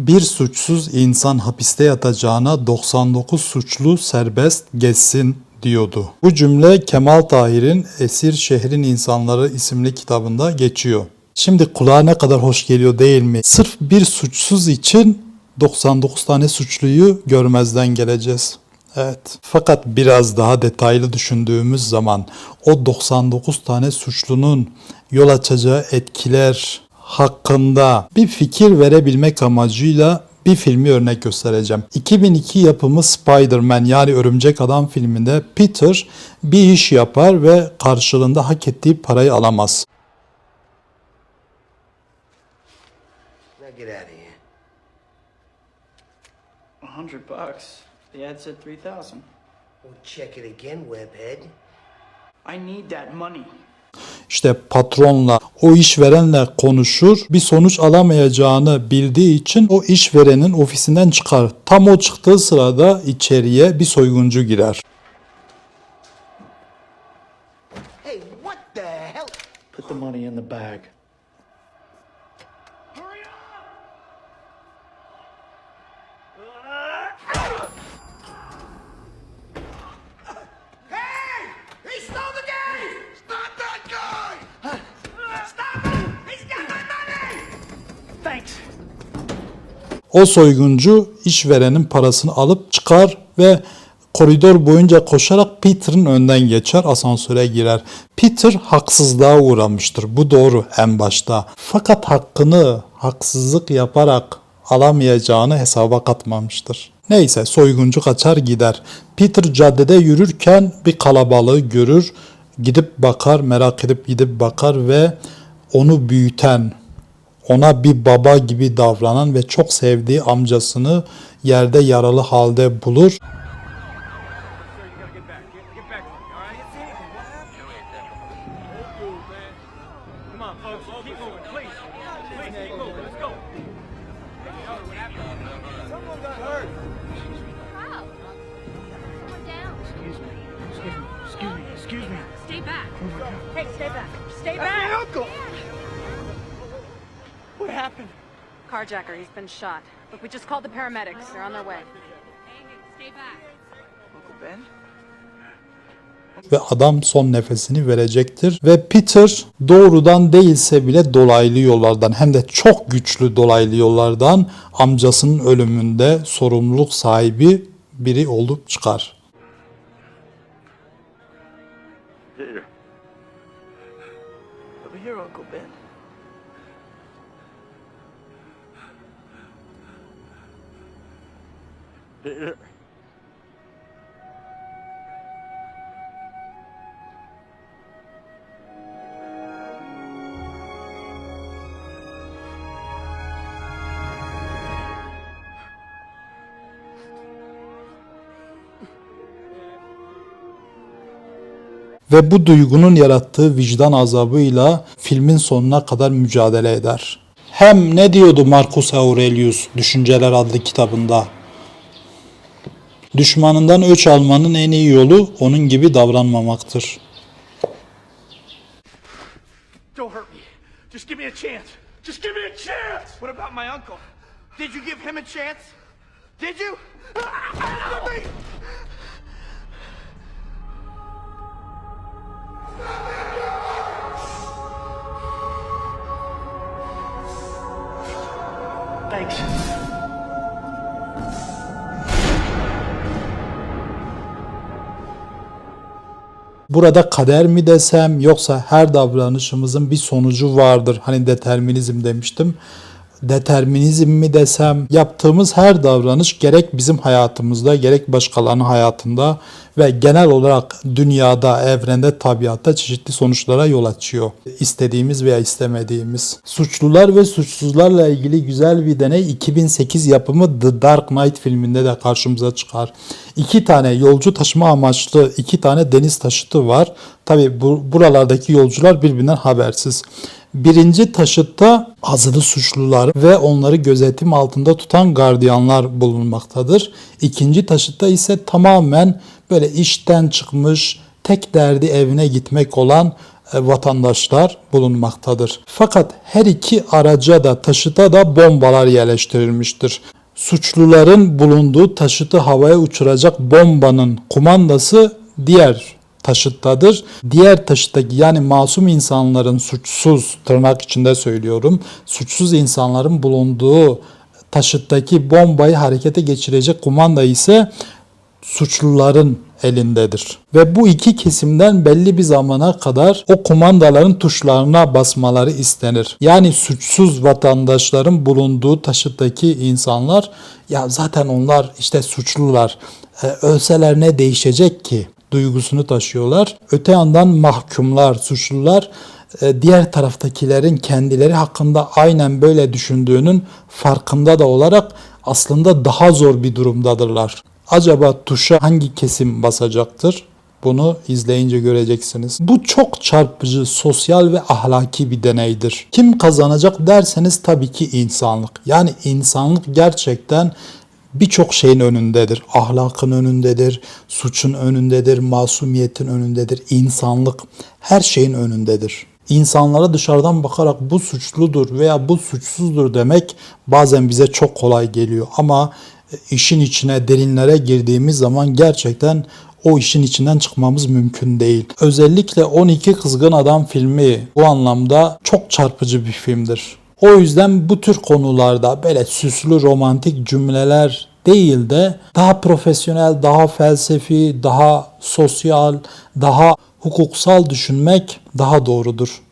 Bir suçsuz insan hapiste yatacağına 99 suçlu serbest geçsin diyordu. Bu cümle Kemal Tahir'in Esir Şehrin İnsanları isimli kitabında geçiyor. Şimdi kulağa ne kadar hoş geliyor değil mi? Sırf bir suçsuz için 99 tane suçluyu görmezden geleceğiz. Evet. Fakat biraz daha detaylı düşündüğümüz zaman o 99 tane suçlunun yol açacağı etkiler hakkında bir fikir verebilmek amacıyla bir filmi örnek göstereceğim. 2002 yapımı Spider-Man yani Örümcek Adam filminde Peter bir iş yapar ve karşılığında hak ettiği parayı alamaz. Now get out of here. A hundred bucks. The ad said three thousand. We'll check it again, webhead. I need that money. İşte patronla, o işverenle konuşur, bir sonuç alamayacağını bildiği için o işverenin ofisinden çıkar. Tam o çıktığı sırada içeriye bir soyguncu girer. Hey, what the hell? Put the money in the bag. Hey! He stole the game! Stop that guy! Stop him! He's got my money! Thanks. O soyguncu işverenin parasını alıp çıkar ve koridor boyunca koşarak Peter'ın önden geçer, asansöre girer. Peter haksızlığa uğramıştır. Bu doğru en başta. Fakat hakkını haksızlık yaparak alamayacağını hesaba katmamıştır. Neyse soyguncu kaçar gider. Peter caddede yürürken bir kalabalığı görür. Gidip bakar, merak edip gidip bakar ve onu büyüten, ona bir baba gibi davranan ve çok sevdiği amcasını yerde yaralı halde bulur. Excuse me. Excuse me. Stay back. Hey, stay back. Stay That's my back. uncle. What happened? Carjacker, he's been shot. Look, we just called the paramedics. They're on their way. Hey, hey, stay back. Uncle Ben? ve adam son nefesini verecektir. Ve Peter doğrudan değilse bile dolaylı yollardan hem de çok güçlü dolaylı yollardan amcasının ölümünde sorumluluk sahibi biri olup çıkar. Here. Over here, Uncle Ben. Ve bu duygunun yarattığı vicdan azabıyla filmin sonuna kadar mücadele eder. Hem ne diyordu Marcus Aurelius Düşünceler adlı kitabında? Düşmanından öç almanın en iyi yolu onun gibi davranmamaktır. Don't hurt me. Just give me a chance. Just give me a chance. What about my uncle? Did you give him a chance? Did you? Thanks. Burada kader mi desem yoksa her davranışımızın bir sonucu vardır. Hani determinizm demiştim. Determinizm mi desem yaptığımız her davranış gerek bizim hayatımızda gerek başkalarının hayatında ve genel olarak dünyada, evrende, tabiatta çeşitli sonuçlara yol açıyor. İstediğimiz veya istemediğimiz. Suçlular ve suçsuzlarla ilgili güzel bir deney 2008 yapımı The Dark Knight filminde de karşımıza çıkar. İki tane yolcu taşıma amaçlı iki tane deniz taşıtı var. Tabi bu, buralardaki yolcular birbirinden habersiz. Birinci taşıtta azılı suçlular ve onları gözetim altında tutan gardiyanlar bulunmaktadır. İkinci taşıtta ise tamamen böyle işten çıkmış, tek derdi evine gitmek olan e, vatandaşlar bulunmaktadır. Fakat her iki araca da taşıta da bombalar yerleştirilmiştir. Suçluların bulunduğu taşıtı havaya uçuracak bombanın kumandası diğer taşıttadır. Diğer taşıttaki yani masum insanların suçsuz tırnak içinde söylüyorum suçsuz insanların bulunduğu taşıttaki bombayı harekete geçirecek kumanda ise suçluların elindedir. Ve bu iki kesimden belli bir zamana kadar o kumandaların tuşlarına basmaları istenir. Yani suçsuz vatandaşların bulunduğu taşıttaki insanlar ya zaten onlar işte suçlular. E, ölseler ne değişecek ki? Duygusunu taşıyorlar. Öte yandan mahkumlar, suçlular e, diğer taraftakilerin kendileri hakkında aynen böyle düşündüğünün farkında da olarak aslında daha zor bir durumdadırlar. Acaba tuşa hangi kesim basacaktır? Bunu izleyince göreceksiniz. Bu çok çarpıcı sosyal ve ahlaki bir deneydir. Kim kazanacak derseniz tabii ki insanlık. Yani insanlık gerçekten birçok şeyin önündedir. Ahlakın önündedir, suçun önündedir, masumiyetin önündedir, insanlık her şeyin önündedir. İnsanlara dışarıdan bakarak bu suçludur veya bu suçsuzdur demek bazen bize çok kolay geliyor. Ama e, işin içine derinlere girdiğimiz zaman gerçekten o işin içinden çıkmamız mümkün değil. Özellikle 12 Kızgın Adam filmi bu anlamda çok çarpıcı bir filmdir. O yüzden bu tür konularda böyle süslü romantik cümleler değil de daha profesyonel, daha felsefi, daha sosyal, daha hukuksal düşünmek daha doğrudur.